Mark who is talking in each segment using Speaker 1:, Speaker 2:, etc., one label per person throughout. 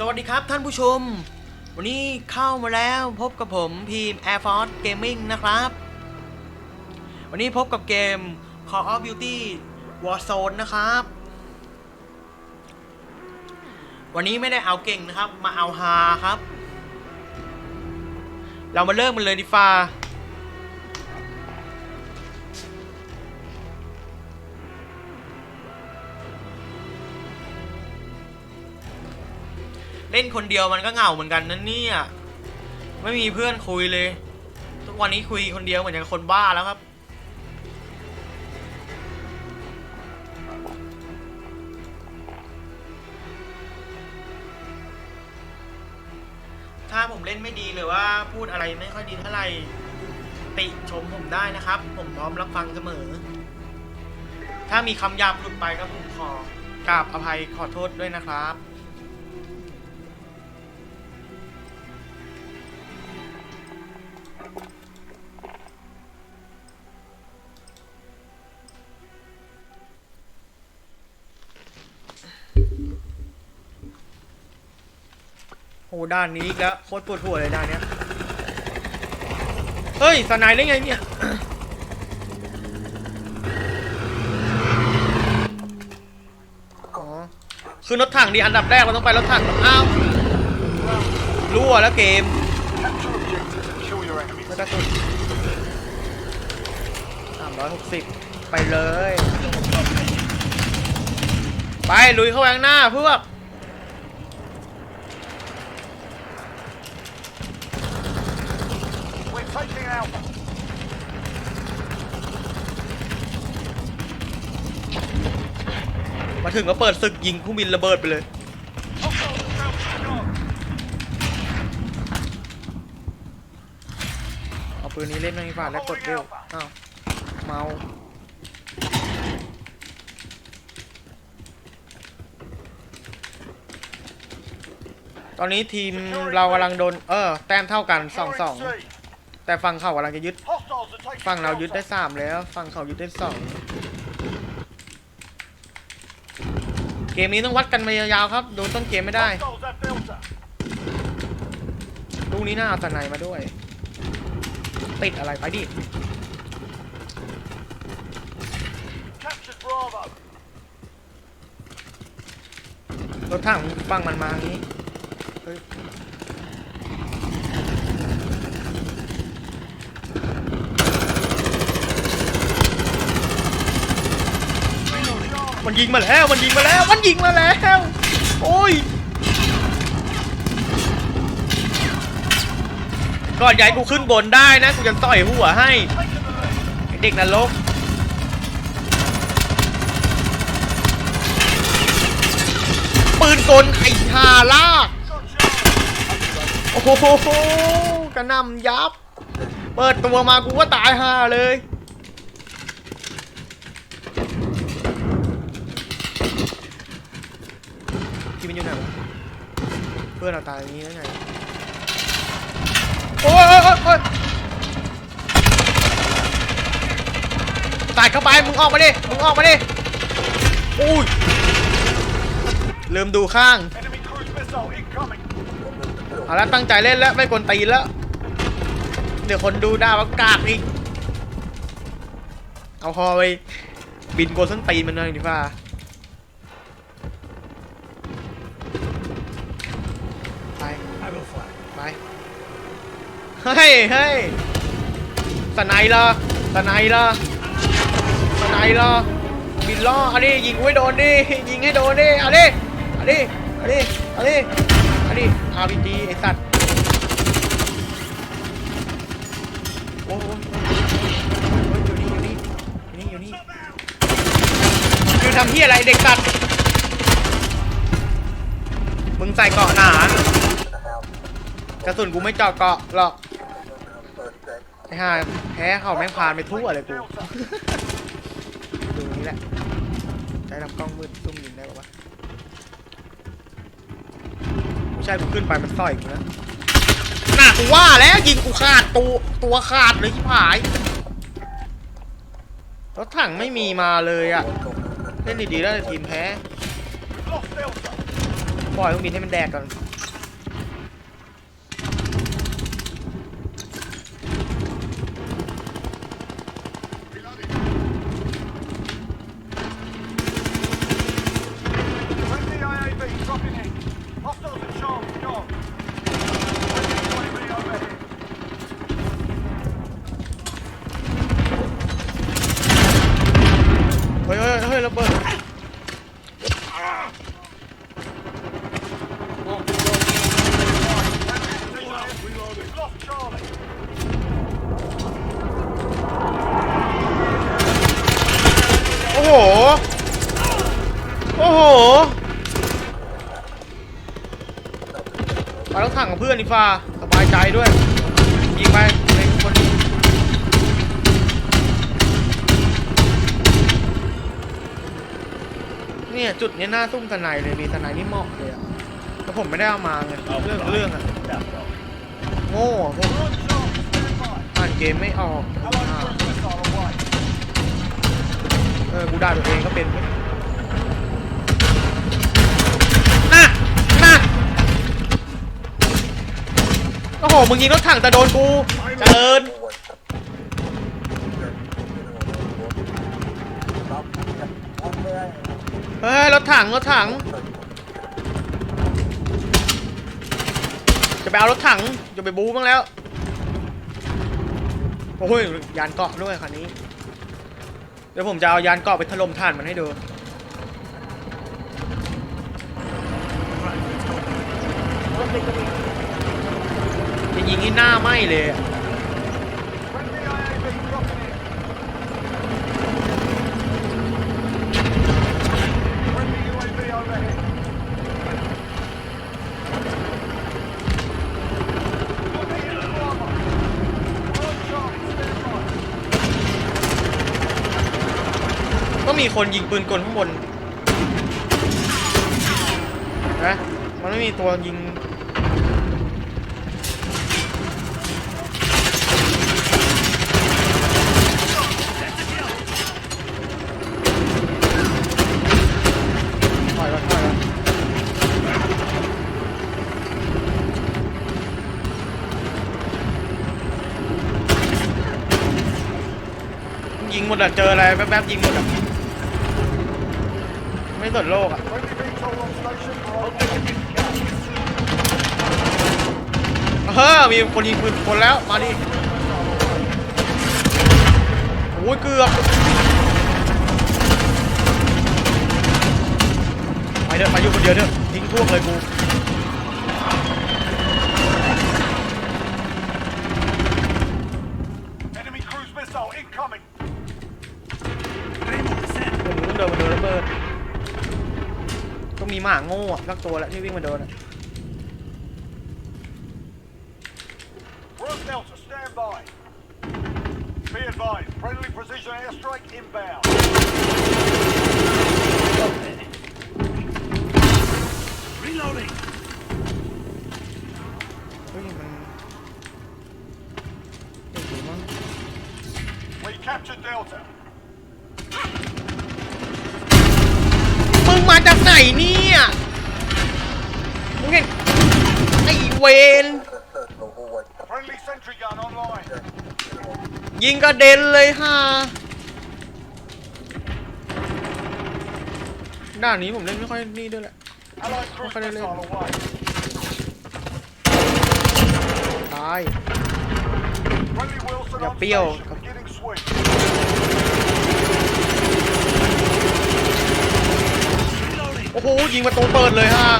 Speaker 1: สวัสดีครับท่านผู้ชม วันนี้เข้ามาแล้วพบกับผมพีม Air Force Gaming นะครับ วันนี้พบกับเกม Call of Duty Warzone นะครับ วันนี้ไม่ได้เอาเก่งนะครับ มาเอาฮาครับ เรามาเริ่มกันเลยดีฟ้า เล่นคนเดียวมันก็เหงาเหมือนกันนั่นเนี่ย ไม่มีเพื่อนคุยเลย ทุกวันนี้คุยคนเดียวเหมือนอย่างคนบ้าแล้วครับ ถ้าผมเล่นไม่ดีหรือว่าพูดอะไรไม่ค่อยดีเท่าไหร่ติชมผมได้นะครับ ผมพร้อมรับฟังเสมอ ถ้ามีคำหยาบหลุดไปก็ผมขอกราบอภัยขอโทษด้วยนะครับ โหด้านนี้อีกแล้วโคตรปวดหัวเลยด้านเนี้ยเฮ้ยสไนายได้ไงเนี่ยอ๋อคือรถถังดีอันดับแรกเราต้องไปรถถังอ้าวรั่วแล้วเกม
Speaker 2: Capture objective and kill your enemies.
Speaker 1: แล้วก็สุดสามร้อยหกสิบไปเลย ไปลุยเข้าไปข้างหน้าเพวก
Speaker 2: We're taking Alpha.
Speaker 1: มาถึงก็เปิดศึกยิงเครื่องบินระเบิดไปเลย
Speaker 2: Hostiles about to start.
Speaker 1: เอาปืนนี้เล่นไม่ผ่านแล้วกดเร็วอ้าวเมาตอนนี้ทีมเรากำลังโดน เออ แต้มเท่ากันสองสอง
Speaker 2: Securing C.
Speaker 1: แต่ฝั่งเขากำลังจะยึด
Speaker 2: Hostiles are taking
Speaker 1: ฝั่งเรายึดได้
Speaker 2: Delta.
Speaker 1: สามแล้วฝั่งเขายึดได้สอง เกมนี้ต้องวัดกันมายาวๆครับ ดูต้นเกมไม่ได้ ลูกนี้น่าเอาแต่ไนมาด้วย ติดอะไรไปดิ รถถังบังมันมางี้นี้เฮ้ย มันยิงมาแล้ว มันยิงมาแล้ว มันยิงมาแล้ว โอ้ย ก่อนใหญ่กูขึ้นบนได้นะ กูจะต่อยหัวให้ไอ้เด็กนรกปืนกลไอ้ฮาล่าโอ้โหกระนำยับ เปิดตัวมากูก็ตายห่าเลยที่มัน อยู่ไหนวะเพื่อนเราตายอย่างนี้ได้ไงโอ้ยโอ้ยโอ้ยโอ้ยตายเข้าไปมึงออกมาดิมึงออกมาดิอุ้ยลืมดูข้าง
Speaker 2: Enemy cruise missile incoming.
Speaker 1: เอาละตั้งใจเล่นแล้วไม่กวนตีนแล้ว เดี๋ยวคนดูด่าว่ากากอีก เอาฮอไปบินโกนส้นตีนมันเลยดีกว่า เฮ้ยเฮ้ยสไนล่ะสไนล่ะสไนล่ะบินล่อเอาดิยิงกูให้โดนดิ ยิงให้โดนดิเอาดิเอาดิเอาดิเอาดิเอาดิอาร์พีจีไอสัตว์ โอ้โหอยู่นี่อยู่นี่อยู่นี่อยู่นี่คือทำที่อะไรเด็กสัตว์ มึงใส่เกาะหนากระสุนกูไม่เจาะเกาะหรอก ไอ้ห่าแพ้เขาแม่งพานไปทั่วเลยกู ดูนี้แหละใช้ลำกล้องมืดซุ่มยิงได้ปะวะไม่ใช่กูขึ้นไปมันต่อยกูนะน่ากูว่าแล้วยิงกูขาดตัวตัวขาดเลยที่ผายรถถังไม่มีมาเลยอะเล่นดีๆแล้วทีมแพ้ ปล่อยเครื่องบินให้มันแดกก่อน
Speaker 2: Friendly IAV dropping in. Hostiles at Charles, gone. Friendly UAV overhead.
Speaker 1: เฮ้ยเฮ้ยเฮ้ยระเบิด
Speaker 2: We've lost Charlie.
Speaker 1: โอ้โห โอ้โหไปต้องถังกับเพื่อนนี่ ฟ้าสบายใจด้วยยิงไปเล็งคนนี้เนี่ยจุดเนี้ยหน้าซุ่มทนายเลยมีทนายนี่เหมาะเลยอะแต่ผมไม่ได้เอามาไงเรื่องเรื่องอะโง่อะพวก
Speaker 2: We're on Charlie. Stand by.
Speaker 1: อ่านเกมไม่ออก
Speaker 2: Allied
Speaker 1: อ่า
Speaker 2: cruise missile away.
Speaker 1: เออกูด่าตัวเองก็เป็น อ้โห มึงยิงรถถังแต่โดนกู เจริญเฮ้ยรถถังรถถัง จะไปเอารถถังจะไปบู๊บ้างแล้ว โอ้ยยานเกาะด้วยคันนี้ เดี๋ยวผมจะเอายานเกาะไปถล่มฐานมันให้ดูจะ ยิงที่หน้าไหมเลย ต้องมีคนยิงปืนกลข้างบนนะมันไม่มีตัวยิง ถอยก่อนถอยก่อน ยิงหมดอะเจออะไรแป๊บๆยิงหมดอะไม่สนโลกอะเฮ้อมีคนยิงปืนคนแล้ว มาดิโอ้ยเกือบไปเถอะไปอยู่คนเดียวเถอะทิ้งพวกเลยกู ผมต้องเดินมาโดนระเบิดต้องมีหมาโง่อะสักตัวแหละที่วิ่งมาโดนอะ
Speaker 2: We're on Delta. Stand by. Be advised. Friendly precision airstrike inbound.
Speaker 1: เฮ้ยมันเก่งดีมั้ง
Speaker 2: We captured Delta.
Speaker 1: เนี่ยมึงเห็นไอเวนยิงกระเด็นเลยฮะด้านนี้ผมเล่นไม่ค่อยนี่ด้วยแหละ
Speaker 2: ไม่
Speaker 1: ค่
Speaker 2: อยได้เล่น
Speaker 1: ตาย
Speaker 2: อย่าเปรี้ยวกับ
Speaker 1: โอ้โหยิงประตูเปิดเลยฮะ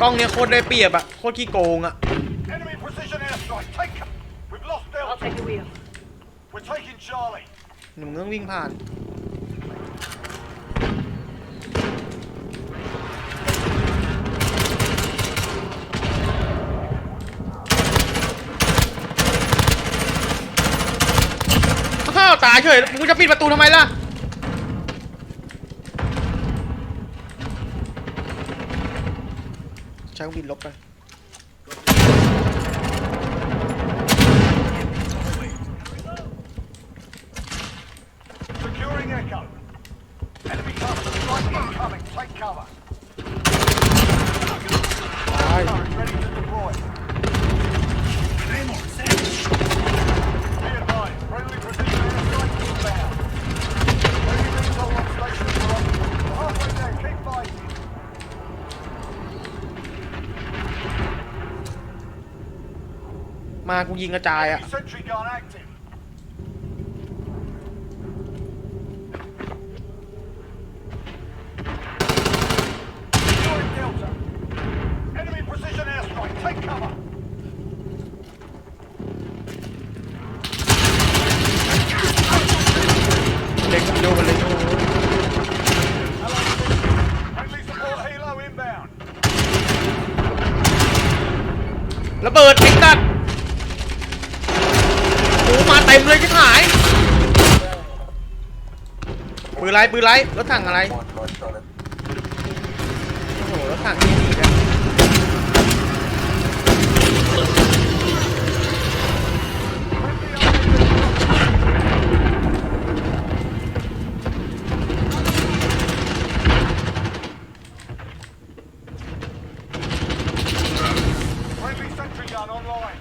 Speaker 1: กล้องเนี้ยโคตรได้เปรียบอะโคตรขี้โกงอะ
Speaker 2: Enemy precision airstrike. Take. co- We've lost
Speaker 3: I'll
Speaker 2: Delta.
Speaker 3: take the wheel.
Speaker 2: We're taking Charlie.
Speaker 1: หนึ่งเรื่องวิ่งผ่าน ตายเฉยมึงจะปิดประตูทำไมล่ะใช้เครื่องบินลบไป
Speaker 2: Echo. Enemy cluster strike incoming. Take cover.
Speaker 1: ตาย
Speaker 2: Turret ready to deploy. Be advised, friendly precision airstrike inbound. Ready recon on station for up. Halfway there, keep fighting.
Speaker 1: มา กูยิงกระจายอะ
Speaker 2: Sentry gun active. Securing Delta. Enemy precision airstrike. Take cover.
Speaker 1: เล็กโยกันเลยโย
Speaker 2: Friendly support helo inbound.
Speaker 1: ระเบิดไอ้สัตว์โอ้มาเต็มเลยชิบหาย ปืน ไรปืนไรรถถังอะไรโหรถถังที่นี่เนี่ย
Speaker 2: Friendly sentry gun online.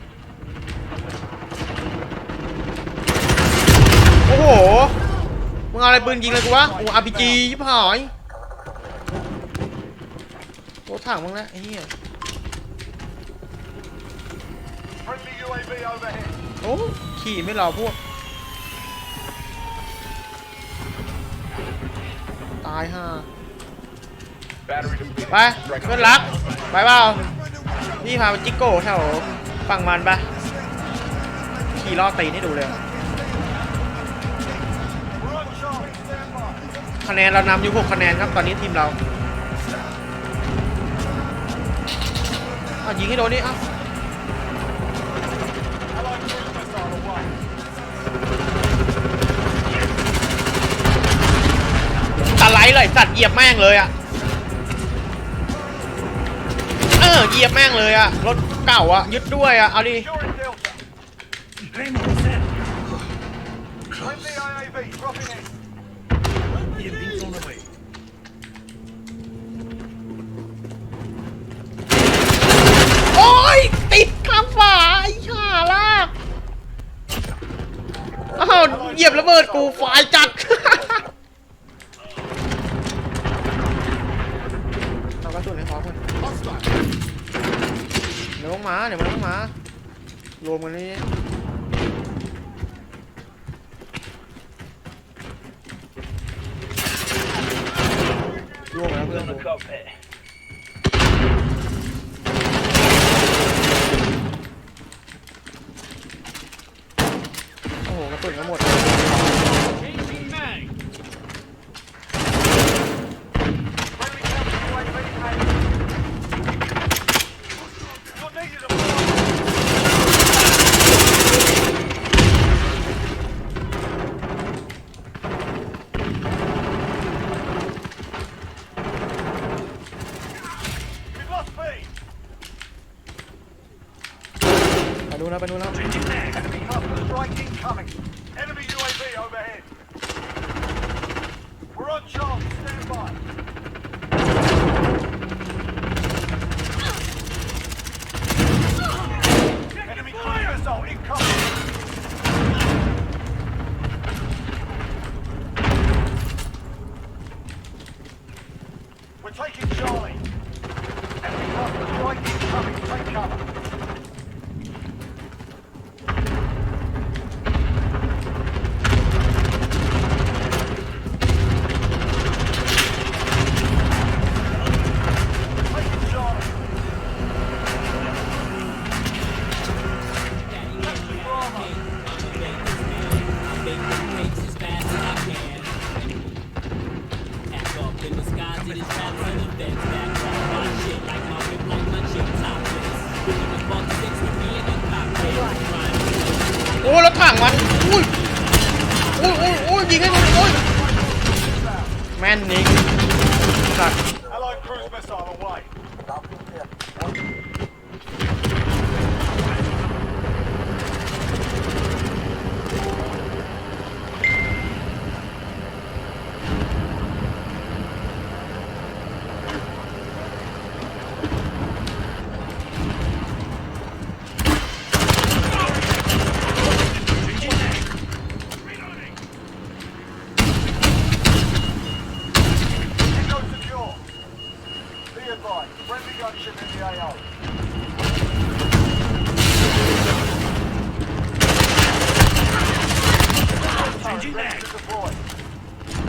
Speaker 1: โอ้โห มึงเอาอะไร ปืนยิงเลยกูวะโอ้อาร์พีจียิบหายรถถังมึงนะไอ้เหี้ยโอ้ขี่ไม่รอพวก ตายห่าไปเพื่อนรัก ไปเปล่าพี่พาไปจิกโก้แถวฝั่งมันปะขี่ล่อตีนให้ดูเลย คะแนนเรานำอยู่6คะแนนครับตอนนี้ทีมเราเอายิงให้โดนนี่เอ้าตะไลเลยสัตว์เหยียบแม่งเลยอะเออเหยียบแม่งเลยอะรถเก่าอะยึดด้วยอะเอาดิ โอ้ยติดข้างฝาไอ้ห่าลากอ้าวเหยียบระเบิดกูฝายจัด เอากระสุนให้พร้อมกันเดี๋ยวมันต้องมาเดี๋ยวมันต้องมารวมกันนี่รวมกันแล้วเพื่อนกูโอ้โหกระ สุนก็หมดไปนู้น
Speaker 2: แล้วไปนู้นแล้ว taking
Speaker 1: ม่นนิกสัตว์
Speaker 2: Allied cruise missile away.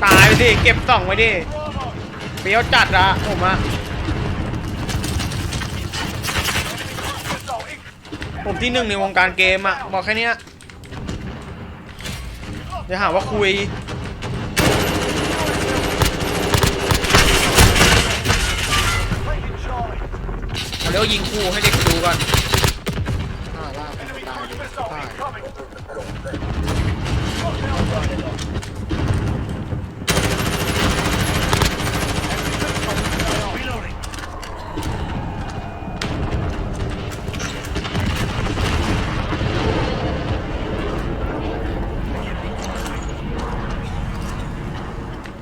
Speaker 1: ไปดิเก็บ สองไว้ดิเปรี้ยวจัดอะผมอะผมที่หนึ่งในวงการเกมอะบอกแค่นี้ยอย่าหาว่าคุยเดี๋ยวยิงคู่ให้เด็กดูก่อนอ่าล่าตายเลยตาย
Speaker 2: incoming. Lockdown zone. Reloading.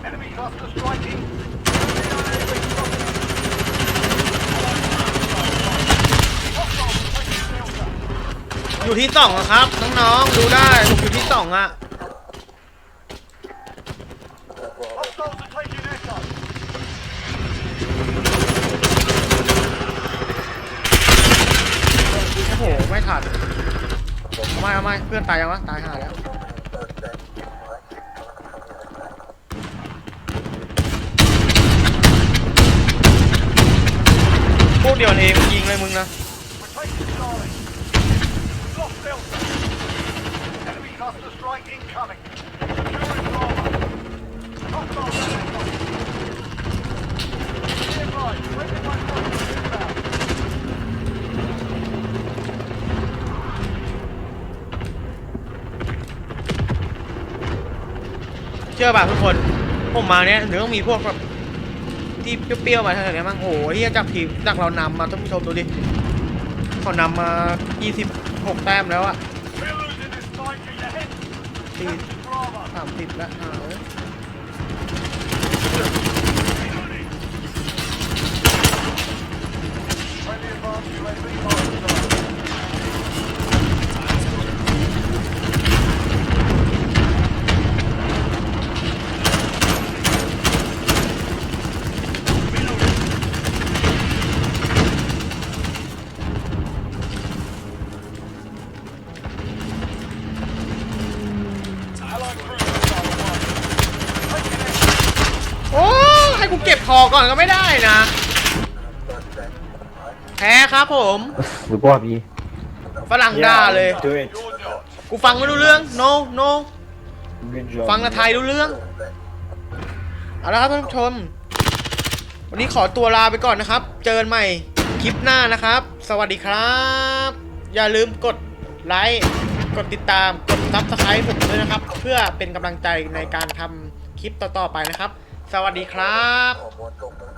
Speaker 2: Enemy cluster striking. Hostile taking Delta.
Speaker 1: อยู่ที่สองครับน้องๆดูได้ผมอยู่ที่สองอะโอ้โหไม่ทันเอาไม่เอาไม่เพื่อนตายยังวะตายห่าแล้วพวกเดียวเองยิงเลยมึงนะ
Speaker 2: We're taking Charlie. Lost Delta. Enemy cluster strike incoming. Securing Bravo. Hostile Echo. Be advised, friendly by forces inbound.
Speaker 1: เชื่อป่ะทุกคน ผมมาเนี้ยเดี๋ยวต้องมีพวกแบบที่เปรี้ยวๆมาทางไหนมั้งโอ้โหเฮียจากทีมจากเรานำมาท่านผู้ชมดูดิเขานำมา 26 แต้มแล้วอะ ตีสามสิบแล้ว แพ้ครับผม
Speaker 3: หรือว่าพี่
Speaker 1: ฝรั่งด่าเลย
Speaker 3: do it
Speaker 2: You're not.
Speaker 1: กูฟังไม่รู้เรื่อง no no
Speaker 3: good job
Speaker 1: ฟังแต่ไทยรู้เรื่อง เอาละครับท่านผู้ชม วันนี้ขอตัวลาไปก่อนนะครับ เจอกันใหม่คลิปหน้านะครับ สวัสดีครับ อย่าลืมกดไลค์ กดติดตาม กดซับสไครต์ผมด้วยนะครับ เพื่อเป็นกำลังใจในการทำคลิปต่อๆไปนะครับ สวัสดีครับ
Speaker 2: One, one,